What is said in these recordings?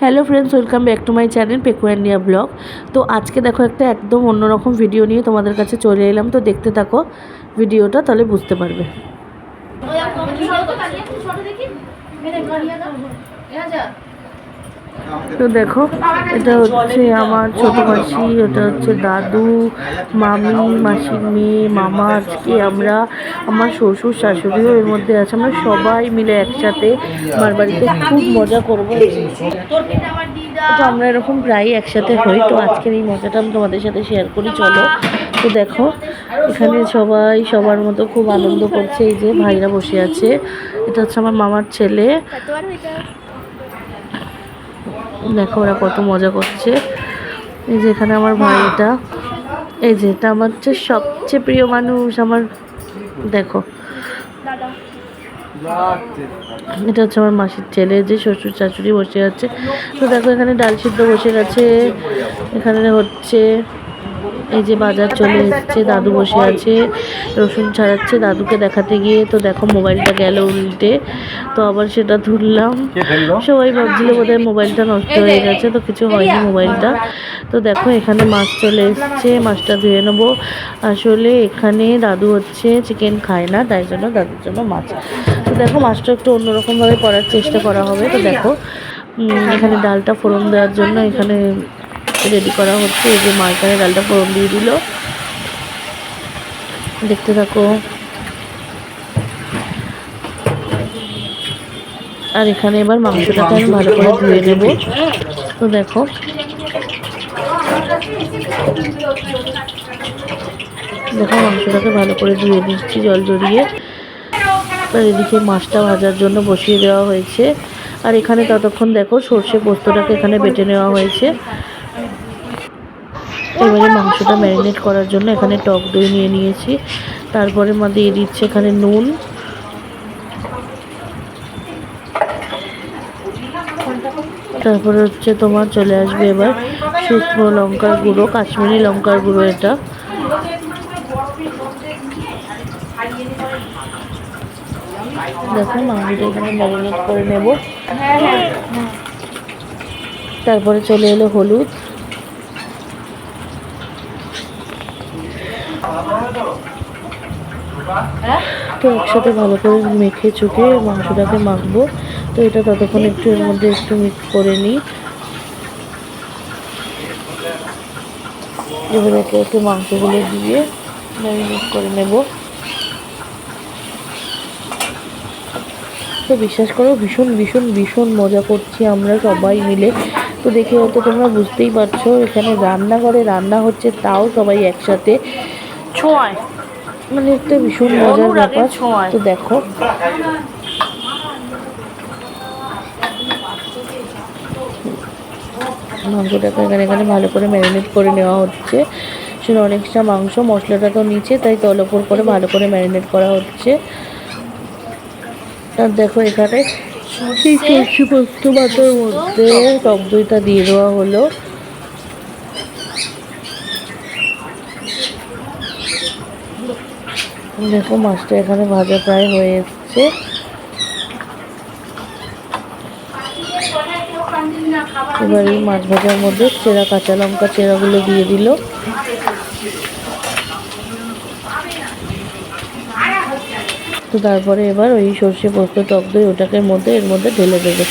Hello friends welcome back to my channel Pekuania blog তো আজকে দেখো একটা একদম অন্যরকম ভিডিও নিয়ে তোমাদের কাছে চলে এলাম তো দেখতে থাকো ভিডিওটা তাহলে বুঝতে পারবে তো দেখো, এটা হচ্ছে আমার ছোট মাসি, এটা হচ্ছে দাদু, মামি, মাসির মেয়ে, মামা, আজকে আমরা, আমার শ্বশুর, শাশুড়িও এর মধ্যে আছে, আমরা সবাই মিলে একসাথে আমার বাড়িতে খুব মজা করব। তো আমরা এরকম প্রায় একসাথে হই, তো আজকের এই মজাটা আমি তোমাদের সাথে শেয়ার করি, চলো। তো দেখো, এখানে সবাই সবার মতো খুব আনন্দ করছে, এই যে ভাইরা বসে আছে, এটা হচ্ছে আমার মামার ছেলে। দেখো ওরা কত মজা করছে। এই যে এখানে আমার ভাই এটা এই যে এটা আমার হচ্ছে সবচেয়ে প্রিয় মানুষ, আমার দেখো। এটা হচ্ছে আমার মাসির ছেলে, যে শ্বশুর শাশুড়ি বসে আছে। তো দেখো এখানে ডাল সিদ্ধ বসে গেছে, এখানে হচ্ছে এই যে বাজার চলে এসছে দাদু বসে আছে রসুন ছাড়াচ্ছে দাদুকে দেখাতে গিয়ে তো দেখো মোবাইলটা গেল উল্টে তো আবার সেটা ধরলাম। সবাই ভাবছিল বোধহয় মোবাইলটা নষ্ট হয়ে গেছে তো কিছু হয়নি মোবাইলটা। তো দেখো এখানে মাছ চলে এসছে মাছটা ধুয়ে নেব। আসলে এখানে দাদু হচ্ছে চিকেন খায় না তাই জন্য দাদুর জন্য মাছ। তো দেখো মাছটা একটু অন্যরকমভাবে করার চেষ্টা করা হবে তো দেখো এখানে ডালটা ফোড়ন দেওয়ার জন্য এখানে রেডি করা হচ্ছে। এই যে মা এখানে ডালটা ফোড়ন দিয়ে দিল। দেখতে থাকো। আর এখানে এবার মাংসটাকে আমি ভালো করে ধুয়ে নেব। তো দেখো। দেখো, মাংসটাকে ভালো করে ধুয়ে নিচ্ছি জল জড়িয়ে। আর এদিকে মাছটা ভাজার জন্য বসিয়ে দেওয়া হয়েছে। আর এখানে ততক্ষণ দেখো, সর্ষে পোস্তটাকে এখানে বেটে নেওয়া হয়েছে। এবারে মাংসটা ম্যারিনেট করার জন্য এখানে টক দই নিয়ে নিয়েছি। তারপরে মা দিয়ে দিচ্ছে এখানে নুন। তারপরে হচ্ছে তোমার চলে আসবে এবার শুকনো লঙ্কার গুঁড়ো, কাশ্মীরি লঙ্কার গুঁড়ো এটা। দেখো মাংসটা এখানে ম্যারিনেট করে নেব। তারপরে চলে এলো হলুদ। তো একসাথে ভালো করে মেখে চুকে মাংসটাকে মাখবো। তো এটা ততক্ষণ একটু এর মধ্যে একটু মিক্স করে নিই। এবার একে একে মাংসগুলো দিয়ে ম্যারিনেট করে নেব। তো বিশ্বাস করো, ভীষণ ভীষণ ভীষণ মজা করছি আমরা সবাই মিলে। তো দেখে হয়তো তোমরা বুঝতেই পারছ, এখানে রান্নাঘরে রান্না হচ্ছে, তাও সবাই একসাথে। ছোঁয়ায়। মানে একটা ভীষণ মজার ব্যাপার। তো দেখো। মাংসটাকে এখানে এখানে ভালো করে ম্যারিনেট করে নেওয়া হচ্ছে। সেটা অনেকটা মাংস মশলাটা তো নিচে তাই তল ওপর করে ভালো করে ম্যারিনেট করা হচ্ছে। আর দেখো এখানে সেই সর্ষে পোস্ত বাটার মধ্যে টক দইটা দিয়ে দেওয়া হলো। দেখো মাছটা এখানে ভাজা প্রায় হয়ে এসছে। এবার এই মাছ ভাজার মধ্যে চেরা, কাঁচা লঙ্কা চেরাগুলো দিয়ে দিল। তো তারপরে এবার ওই সর্ষে পোস্ত, টক দই ওটাকে মধ্যে, এর মধ্যে ঢেলে দেবে।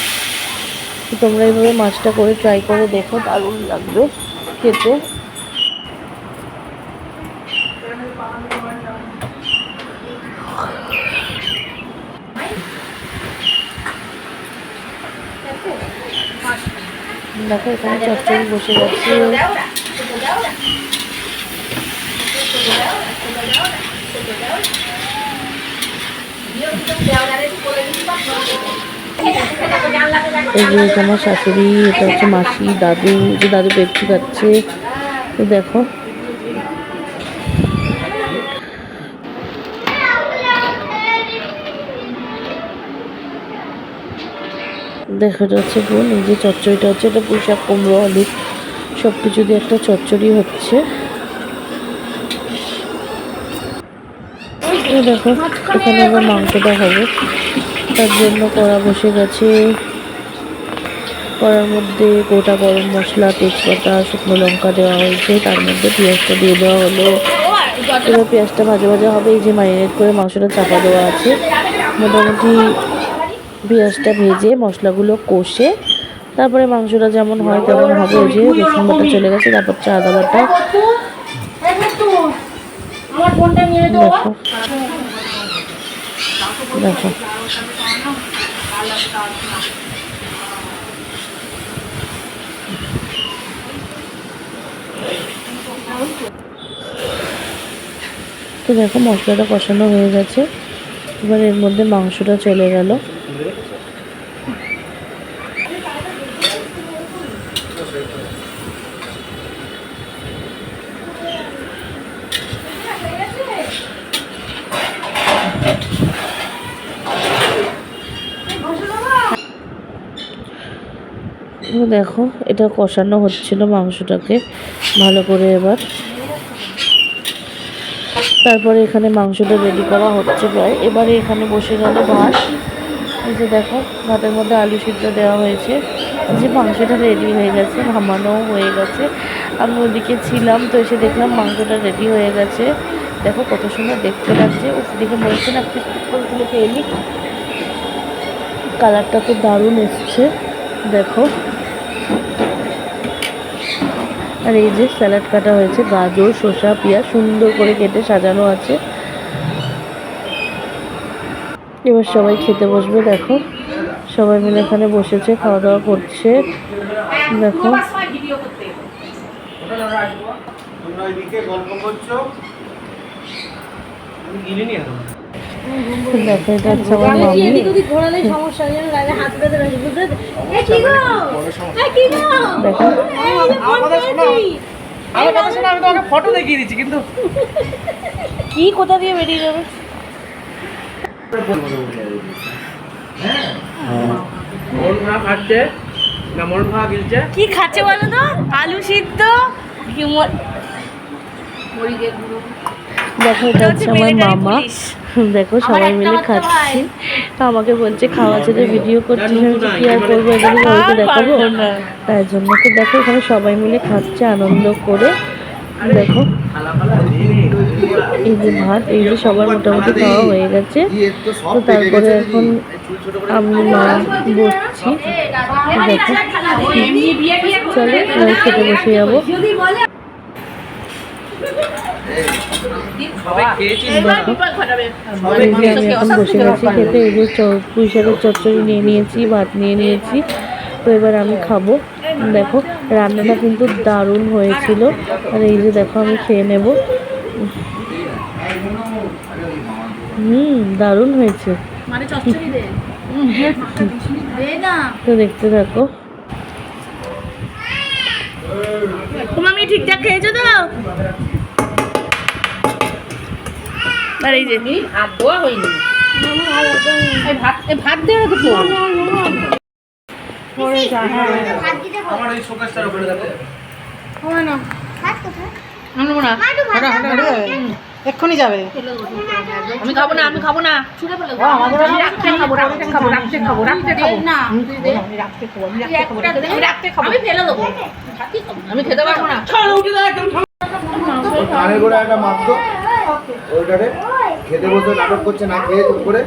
তোমরা এইভাবে মাছটা করে ট্রাই করে, দেখো দারুণ লাগবে খেতে। দেখো, এখানে চচ্চড়ি বসে যাচ্ছে। আমার শাশুড়ি, এটা হচ্ছে মাসি, দাদু যে দাদু পেপসি খাচ্ছে। তো দেখো দেখো যাচ্ছে বোন এই যে চচ্চড়িটা হচ্ছে, এটা পুঁইশাক, কুমড়ো, আলু সব কিছু দিয়ে একটা চচ্চড়ি হচ্ছে। দেখো, এখানে আবার মাংসটা হবে তার জন্য কড়া বসে গেছে। কড়ার মধ্যে গোটা গরম মশলা, তেজপাতা, শুকনো লঙ্কা দেওয়া হয়েছে। তার মধ্যে পেঁয়াজটা দিয়ে দেওয়া হলো। এবার পেঁয়াজটা ভাজা ভাজা হবে। এই যে ম্যারিনেট করে মাংসটা চাপা দেওয়া আছে। মোটামুটি পেঁয়াজটা ভেজে মশলাগুলো কষে তারপরে মাংসটা যেমন হয় তেমন হবে ওই যে রসুন বাটা চলে গেছে, তারপর চা আদা বাটা দেখো দেখো। তো দেখো মশলাটা কষানো হয়ে গেছে, এবার এর মধ্যে মাংসটা চলে গেল। দেখো, এটা কষানো হচ্ছিল মাংসটাকে ভালো করে এবার। তারপরে এখানে মাংসটা রেডি করা হচ্ছে প্রায়। এবারে এখানে বসে গেল ভাত এই যে দেখো, ভাতের মধ্যে আলু সিদ্ধ দেওয়া হয়েছে। যে মাংসটা রেডি হয়ে গেছে, ঘামানোও হয়ে গেছে। আমি ওদিকে ছিলাম তো এসে দেখলাম মাংসটা রেডি হয়ে গেছে। দেখো কত সুন্দর দেখতে লাগছে। ও দেখে মনে হচ্ছে না করে তুলে নিই কালারটা তো দারুণ এসছে, দেখো। আর এই যে স্যালাড কাটা হয়েছে, গাজর, শসা, পেঁয়াজ, সুন্দর করে কেটে সাজানো আছে। এবার সবাই খেতে বসবে দেখো। সবাই মিলে এখানে বসেছে খাওয়া দাওয়া করছে। দেখো। তোমরা ওইদিকে গল্প করছ আমি গিলিনি এখন দেখো। এটা হচ্ছে আমার মামি কি কোথা দিয়ে বেরিয়ে যাবে মন ভা খাচ্ছে না মন ভা গিলছে কি খাচ্ছে বলো তো? আলু সিদ্ধ দেখো এটা হচ্ছে আমার মামা। দেখো সবাই মিলে খাচ্ছি। আমাকে বলছে খাওয়া ছেড়ে ভিডিও করছি আমি বলছি, কি আর করব? এখানে বাড়িতে দেখাবো? তাই জন্য তো দেখো এখানে সবাই মিলে খাচ্ছে আনন্দ করে। দেখো এই যে ভাত এই যে সবার মোটামুটি খাওয়া হয়ে গেছে। তো তারপরে এখন আমি মা বসছি। দেখো চলো খেতে বসে যাব। বসে গেছি। খেতে এই যে চ- পুঁই শাকের চচ্চড়ি নিয়ে নিয়েছি ভাত নিয়ে নিয়েছি। তো এবার আমি খাব। দেখো রান্নাটা কিন্তু দারুণ হয়েছিল। আর এই যে দেখো আমি খেয়ে নেব। হুম দারুণ হয়েছে। মানে না। তো দেখতে থাকো। ঠিকঠাক খেয়েছো তো? আর এই যে ভাত এই ভাত দেওয়া তো আমার ওই শোকেসটার উপরে দেখো। আনব না। এক্ষুনি যাবে। আমি খাব না আমি খাব না। ছুড়ে ফেলে দেবো। আমি রাত্রে খাব রাত্রে খাব রাত্রে খাব রাত্রে খাব। না। আমি রাত্রে খাব আমি রাত্রে খাব আমি রাত্রে খাব আমি ফেলে দেবো। আমি খেতে পারব না। ওই কানে করে একটা মারতো ওইটারে খেতে বসে নাটক করছে না খেয়ে চুপ করে।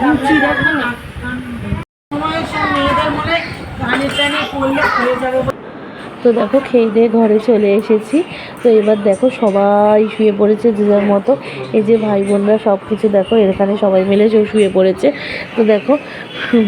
রুচি রাখব না সময়ের সব মেয়েদের মনে গানে টানে করলে হয়ে যাবে তো দেখো খেয়ে দিয়ে ঘরে চলে এসেছি। তো এবার দেখো সবাই শুয়ে পড়েছে যে যার মতো। এই যে ভাই বোনরা সব কিছু দেখো, এখানে সবাই মিলে শুয়ে পড়েছে। তো দেখো,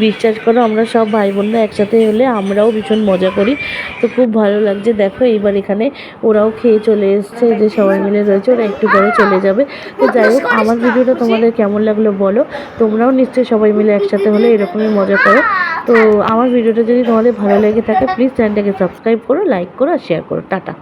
বিশ্বাস করো আমরা সব ভাই বোনরা একসাথে হলে আমরাও ভীষণ মজা করি। তো খুব ভালো লাগছে। দেখো এইবার এখানে ওরাও খেয়ে চলে এসছে, যে সবাই মিলে রয়েছে, ওরা একটু পরে চলে যাবে। তো যাই হোক, আমার ভিডিওটা তোমাদের কেমন লাগল বলো? তোমরাও নিশ্চয়ই সবাই মিলে একসাথে হলে এরকমই মজা করো। তো আমার ভিডিওটা যদি তোমাদের ভালো লেগে থাকে প্লিজ চ্যানেলটাকে সাবস্ক্রাইব করো। লাইক করো আর শেয়ার করো টাটা।